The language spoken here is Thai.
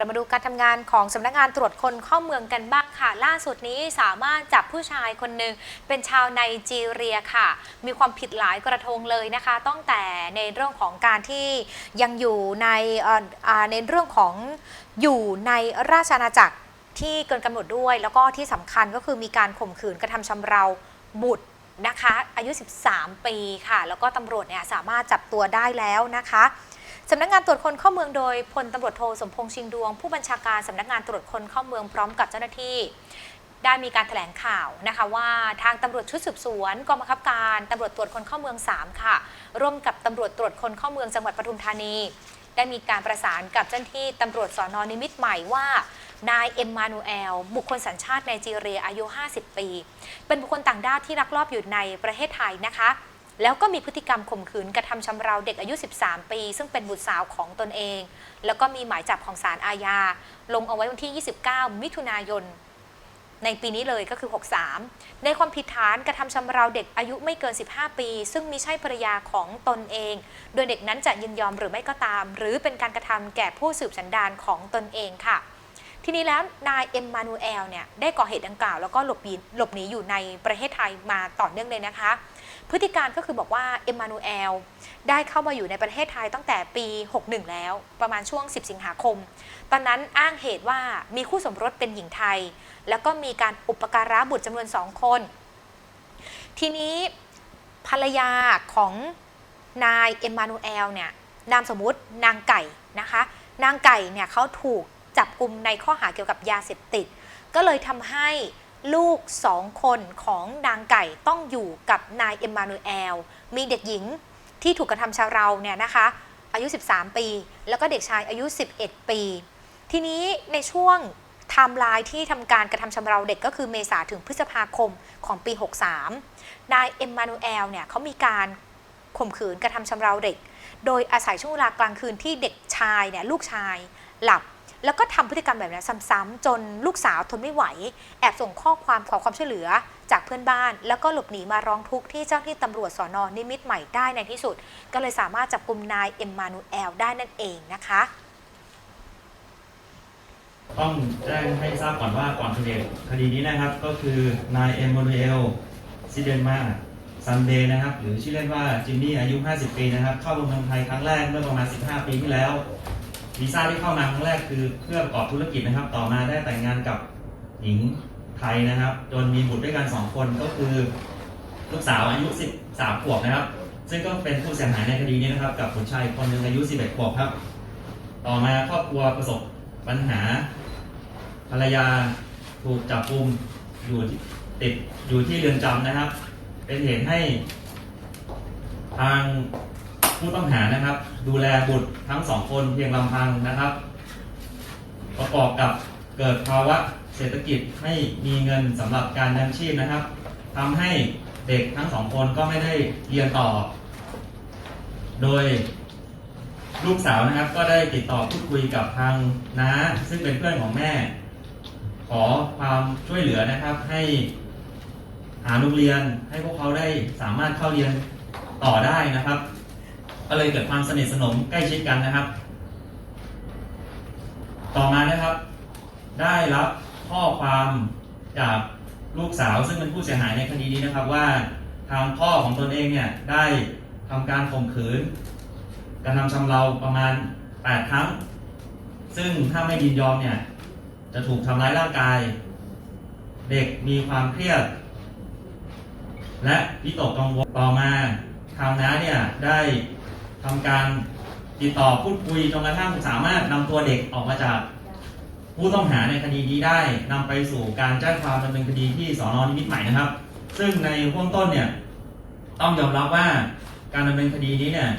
เรามาดูการทำงานของสำนักงานตรวจคนเข้าเมืองกันบ้างค่ะ ล่าสุดนี้สามารถจับผู้ชายคนหนึ่งเป็นชาวไนจีเรียค่ะ มีความผิดหลายกระทงเลยนะคะตั้งแต่ในเรื่องของการที่ยังอยู่ในในเรื่องของอยู่ในราชอาณาจักรที่เกินกำหนดด้วย แล้วก็ที่สำคัญก็คือมีการข่มขืนกระทำชำเราบุตรนะคะ อายุ 13 ปีค่ะ แล้วก็ตำรวจเนี่ยสามารถจับตัวได้แล้วนะคะ สำนักงานตรวจคนเข้าเมืองโดยพลตำรวจโทสมพงษ์ชิงดวง ผู้บัญชาการสำนักงานตรวจคนเข้าเมืองพร้อมกับเจ้าหน้าที่ ได้มีการแถลงข่าวนะคะว่าทางตำรวจชุดสืบสวนกองบังคับการตำรวจตรวจคนเข้าเมือง 3 ค่ะ ร่วมกับตำรวจตรวจคนเข้าเมืองจังหวัดปทุมธานี ได้มีการประสานกับเจ้าหน้าที่ตำรวจสอนอนิมิตรใหม่ว่านายเอ็มมานูเอล บุคคลสัญชาติไนจีเรียอายุ 50 ปี เป็นบุคคลต่างด้าวที่ลักลอบอยู่ในประเทศไทยนะคะ แล้วก็มีพฤติกรรมข่มขืนกระทำชำเราเด็กอายุ 13 ปี ซึ่งเป็นบุตรสาวของตนเอง แล้วก็มีหมายจับของศาลอาญา ลงเอาไว้วันที่ 29 มิถุนายน ในปีนี้เลยก็คือ 63 ในความผิดฐานกระทำชำเราเด็กอายุไม่เกิน 15 ปี ซึ่งมิใช่ภรรยาของตนเอง โดยเด็กนั้นจะยินยอมหรือไม่ก็ตาม หรือเป็นการกระทำแก่ผู้สืบสันดานของตนเองค่ะ ทีนี้แล้วนายเอ็มมานูเอลเนี่ยได้ก่อเหตุดังกล่าวแล้วก็หลบหนีหลบหนีอยู่ในประเทศไทยมาต่อเนื่องเลยนะคะ พฤติการก็คือบอกว่าเอ็มมานูเอลได้เข้ามาอยู่ในประเทศไทยตั้งแต่ปี 61 แล้ว ประมาณช่วง 10 สิงหาคม ตอนนั้นอ้างเหตุว่ามีคู่สมรสเป็นหญิงไทย แล้วก็มีการอุปการะบุตรจำนวนสองคน ทีนี้ภรรยาของนายเอ็มมานูเอลเนี่ยนามสมมุตินางไก่นะคะ นางไก่เนี่ยเขาถูก จับกลุ่มในข้อหาเกี่ยวกับยาเสพติด ก็เลยทำให้ลูกสองคนของนางไก่ต้องอยู่กับนายเอ็มมานูเอล มีเด็กหญิงที่ถูกกระทำชำเราเนี่ยนะคะ อายุ 13 ปี แล้วก็เด็กชายอายุ 11 ปี ทีนี้ในช่วงไทม์ไลน์ที่ทำการกระทำชำเราเด็กก็คือเมษาถึงพฤษภาคมของปี 63 นายเอ็มมานูเอลเนี่ยเขามีการข่มขืนกระทำชำเราเด็ก โดยอาศัยช่วงเวลากลางคืนที่เด็กชายเนี่ยลูกชายหลับ แล้วก็ทำพฤติกรรมแบบนี้ซ้ำๆจนลูกสาวทนไม่ไหว แอบส่งข้อความขอความช่วยเหลือจากเพื่อนบ้าน แล้วก็หลบหนีมาร้องทุกข์ที่เจ้าที่ตำรวจสอนอนิมิตรใหม่ได้ในที่สุด ก็เลยสามารถจับกลุ่มนายเอ็มมานูเอลได้นั่นเองนะคะ ต้องแจ้งให้ทราบก่อนว่าก่อนเกิดคดีนี้นะครับ ก็คือนายเอ็มโมนูเอลซิเดนมาซันเดย์นะครับ หรือชื่อเล่นว่าจิมมี่อายุ 50 ปีนะครับ เข้าเมืองไทยครั้งแรกเมื่อประมาณ 15 ปีที่แล้ว วีซ่าที่เข้ามาครั้งแรกคือเพื่อประกอบธุรกิจนะครับ ต่อมาได้แต่งงานกับหญิงไทยนะครับ จนมีบุตรด้วยกัน 2 คนก็คือลูกสาวอายุ 13 ขวบนะครับ ซึ่งก็เป็นผู้เสียหายในคดีนี้นะครับ กับบุตรชายคนหนึ่งอายุ 11 ขวบครับ ต่อมาครอบครัวประสบปัญหา ภรรยาถูกจับกุมอยู่ติดอยู่ที่เรือนจำนะครับ เป็นเหตุให้ทาง ผู้ต้องหานะครับ ดูแลบุตรทั้งสองคนเพียงลำพังนะครับ ประกอบกับเกิดภาวะเศรษฐกิจไม่มีเงินสำหรับการยังชีพนะครับทำให้เด็กทั้งสองคนก็ไม่ได้เรียนต่อ โดยลูกสาวนะครับก็ได้ติดต่อพูดคุยกับทางน้าซึ่งเป็นเพื่อนของแม่ ขอความช่วยเหลือนะครับ ให้หาโรงเรียนให้พวกเขาได้สามารถเข้าเรียนต่อได้นะครับ ก็เลยเกิดความสนิทสนมใกล้ชิดกันนะครับ ต่อมานะครับ ได้รับข้อความจากลูกสาวซึ่งเป็นผู้เสียหายในคดีนี้นะครับว่าทางพ่อของตนเองเนี่ยได้ทำการข่มขืนกระทำชำเราประมาณ 8 ครั้ง ซึ่งถ้าไม่ยินยอมเนี่ย จะถูกทำร้ายร่างกาย เด็กมีความเครียด และวิตกกังวลต่อมาทางน้าเนี่ยได้ ทำการติดต่อพูดคุยจนกระทั่งสามารถนำตัวเด็กออกมาจากผู้ต้องหาในคดีนี้ได้นำไปสู่การแจ้งความดำเนินคดีที่สอนอนิมิตใหม่นะครับ ซึ่งในห่วงต้นเนี่ยต้องยอมรับว่าการดำเนินคดีนี้เนี่ย